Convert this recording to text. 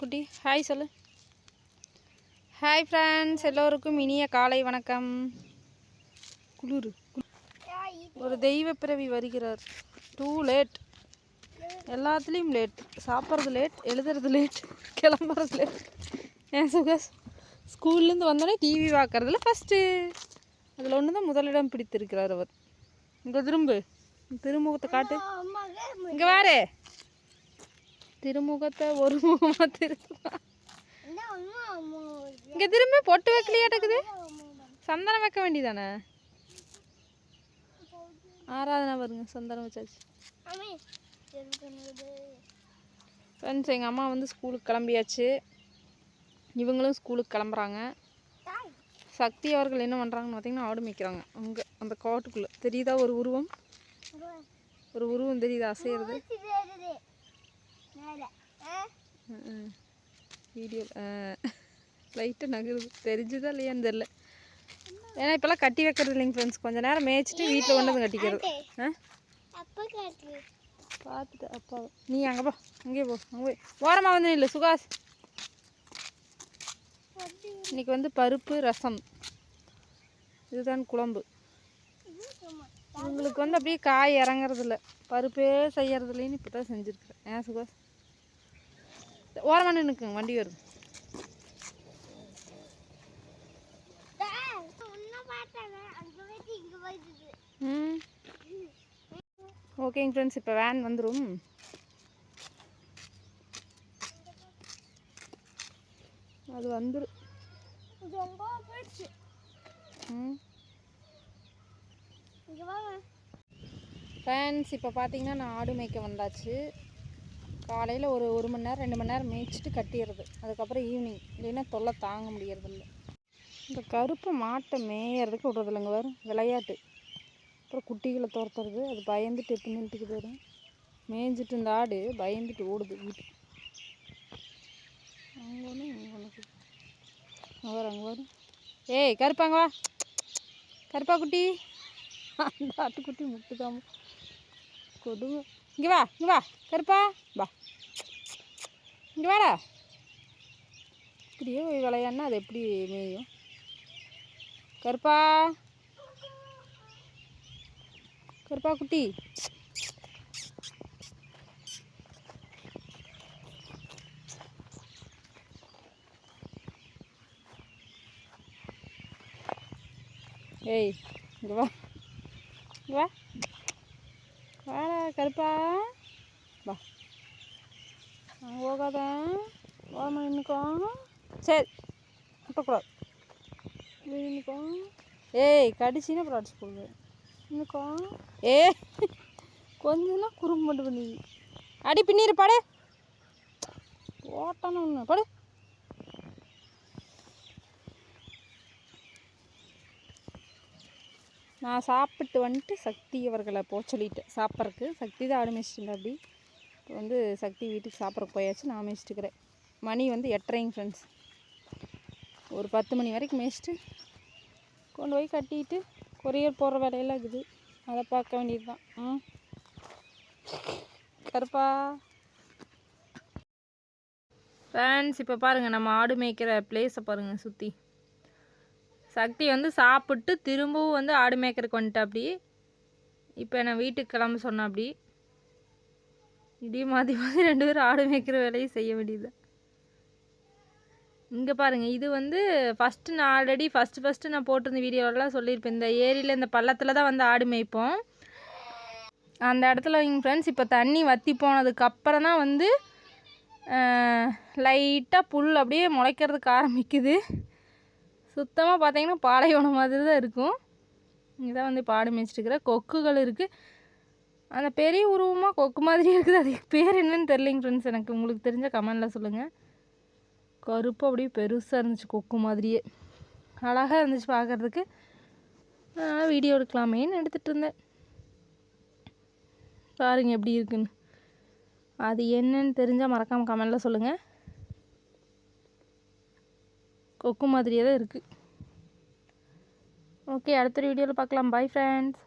குட்டி. ஹாய் சொல்லு. Hi friends எல்லோருக்கும் இனிய காலை வணக்கம். குளிர். ஒரு தெய்வ பிறவி வருகிறார். டூ லேட் எல்லாத்துலேயும் லேட் சாப்பிட்றது லேட் எழுதுறது லேட் கிளம்புறது லேட் ஏன் சுகஸ் ஸ்கூல்லேருந்து வந்தோடனே டிவி பார்க்குறதுல ஃபஸ்ட்டு அதில் ஒன்று தான் முதலிடம் பிடித்திருக்கிறார் அவர். இங்கே திரும்பு. திருமுகத்தை காட்டு. இங்கே வாரு. திருமுகத்தை ஒரு முகமாக திரும்ப இங்கே திரும்ப பொட்டு வைக்கலையாட்டக்குது சந்தனம் வைக்க வேண்டியதானே? ஆராதனை வருங்க சந்தனம் வச்சாச்சு. ஃப்ரெண்ட்ஸ் எங்கள் அம்மா வந்து ஸ்கூலுக்கு கிளம்பியாச்சு. இவங்களும் ஸ்கூலுக்கு கிளம்புறாங்க. சக்தி அவர்கள் என்ன பண்ணுறாங்கன்னு பார்த்தீங்கன்னா ஆடு மேய்க்கிறாங்க. அங்கே அந்த காட்டுக்குள்ளே. தெரியுதா ஒரு உருவம்? ஒரு உருவம் தெரியுதா? அசையிறது? வீடியோ லைட்டாக நகருது. தெரிஞ்சுதா இல்லையான்னு தெரில ஏன்னா இப்போல்லாம் கட்டி வைக்கிறது இல்லைங்க ஃப்ரெண்ட்ஸ் கொஞ்ச நேரம் மேய்ச்சிட்டு வீட்டில் கொண்டு வந்து கட்டிக்கிறது. ஆ? பார்த்துட்டு அப்பா. நீ அங்கே போ. அங்கேயே போ. அங்கே போய். ஓரமாக வந்து இல்லை சுகாஸ் இன்னைக்கு வந்து பருப்பு ரசம். இதுதான் குழம்பு. உங்களுக்கு வந்து அப்படியே காய் இறங்குறது இல்லை பருப்பே செய்யறது இல்லைன்னு இப்போ தான் செஞ்சுருக்குறேன். ஏன் சுகாஸ் ஓரமாக நின்றுக்குங்க வண்டி வருது. ம். ஓகேங்க ஃப்ரெண்ட்ஸ் இப்போ வேன் வந்துடும் அது வந்துடும் ம். ஃப்ரெண்ட்ஸ் இப்போ பார்த்தீங்கன்னா நான் ஆடு மேய்க்க வந்தாச்சு. காலையில் ஒரு ஒரு மணி நேரம் ரெண்டு மணி நேரம் மேய்ச்சிட்டு கட்டிடுறது. அதுக்கப்புறம் ஈவினிங் இல்லைன்னா தொல்லை தாங்க முடியறதில்ல. இந்த கருப்பு மாட்டை மேயறதுக்கு விடுறதில்லைங்க வரும் விளையாட்டு. அப்புறம் குட்டிகளை துரத்துறது அது பயந்துட்டு எப்படி நின்றுட்டு வரும் மேய்ஞ்சிட்டு இந்த ஆடு பயந்துட்டு ஓடுது வீட்டுக்கு. அங்கே ஒன்று இங்கே ஒன்று அங்கே வரும் அங்கே வரும் ஏய் கருப்பாங்க வா. கருப்பா குட்டி. அந்த ஆட்டுக்குட்டி முட்டுதாம. கொடுங்க இங்கே வா இங்கே வா. கருப்பா வா. இங்கே வாடா. இப்படியே போய் விளையாடினா அது எப்படி மேயும்? கருப்பா. கருப்பா குட்டி. ஏய் இங்கே வா இங்கே வா வாடா கருப்பா? வா. அங்கே போகாத ஓரமாக நின்றுக்கோ சரி. கூட்டக்கூடாது நின்றுக்கோ ஏய் கடிச்சின்னா அப்புறம் அடிச்சு போடுது நின்றுக்கோ ஏ கொஞ்சம்லாம் குறும்பு மட்டும் பண்ணி. அடி பின்னிரு படு. ஓட்டணும் ஒன்று படு. நான் சாப்பிட்டு வந்துட்டு சக்தி அவர்களை போக சொல்லிட்டேன். சாப்பிட்றக்கு சக்தி தான் ஆடு அப்படி. இப்போ வந்து சக்தி வீட்டுக்கு சாப்பிட்ற போயாச்சு. நான் மேய்ச்சிட்டுக்கிறேன் மணி வந்து எட்டரைங்க ஃப்ரெண்ட்ஸ் ஒரு பத்து மணி வரைக்கும் மேய்ச்சிட்டு கொண்டு போய் கட்டிட்டு கொரியர் போடுற வேலையெல்லாம் இருக்குது. அதை பார்க்க வேண்டியது தான் ம். கருப்பா. ஃப்ரெண்ட்ஸ் இப்போ பாருங்கள் நம்ம ஆடு மேய்க்கிற பிளேஸை பாருங்கள் சுற்றி சக்தி வந்து சாப்பிட்டு திரும்பவும் வந்து ஆடு மேய்க்கறதுக்கு வந்துட்டு அப்படி. இப்போ நான் வீட்டுக்கு கிளம்ப சொன்னேன் அப்படி. இடி மாற்றி மாற்றி ரெண்டு பேரும் ஆடு மேய்க்கிற வேலையை செய்ய வேண்டியது இங்கே பாருங்கள் இது வந்து ஃபஸ்ட்டு நான் ஆல்ரெடி ஃபஸ்ட்டு ஃபஸ்ட்டு நான் போட்டிருந்த வீடியோலாம் சொல்லியிருப்பேன். இந்த ஏரியில் இந்த பள்ளத்தில் தான் வந்து ஆடு மேய்ப்போம். அந்த இடத்துல எங்கள் ஃப்ரெண்ட்ஸ் இப்போ தண்ணி வற்றி போனதுக்கப்புறம் தான் வந்து லைட்டாக புல் அப்படியே முளைக்கிறதுக்கு ஆரம்பிக்குது. சுத்தமாக பார்த்தீங்கன்னா பாலைவனம் மாதிரி தான் இருக்கும். இதான் வந்து பாடு மேய்ச்சிட்டுருக்கிற கொக்குகள் இருக்குது அந்த பெரிய உருவமாக கொக்கு மாதிரி இருக்குது. அதுக்கு பேர் என்னன்னு தெரிலிங்க ஃப்ரெண்ட்ஸ் எனக்கு உங்களுக்கு தெரிஞ்ச கமெண்டில் சொல்லுங்கள் கருப்பு அப்படியே பெருசாக இருந்துச்சு கொக்கு மாதிரியே. அழகாக இருந்துச்சு பார்க்குறதுக்கு அதனால் வீடியோ எடுக்கலாமேன்னு எடுத்துகிட்டு இருந்தேன். பாருங்கள் எப்படி இருக்குன்னு. அது என்னன்னு தெரிஞ்சால் மறக்காமல் கமெண்டில் சொல்லுங்கள் கொக்கு மாதிரியே தான் இருக்குது ஓகே அடுத்த வீடியோவில் பார்க்கலாம். Bye friends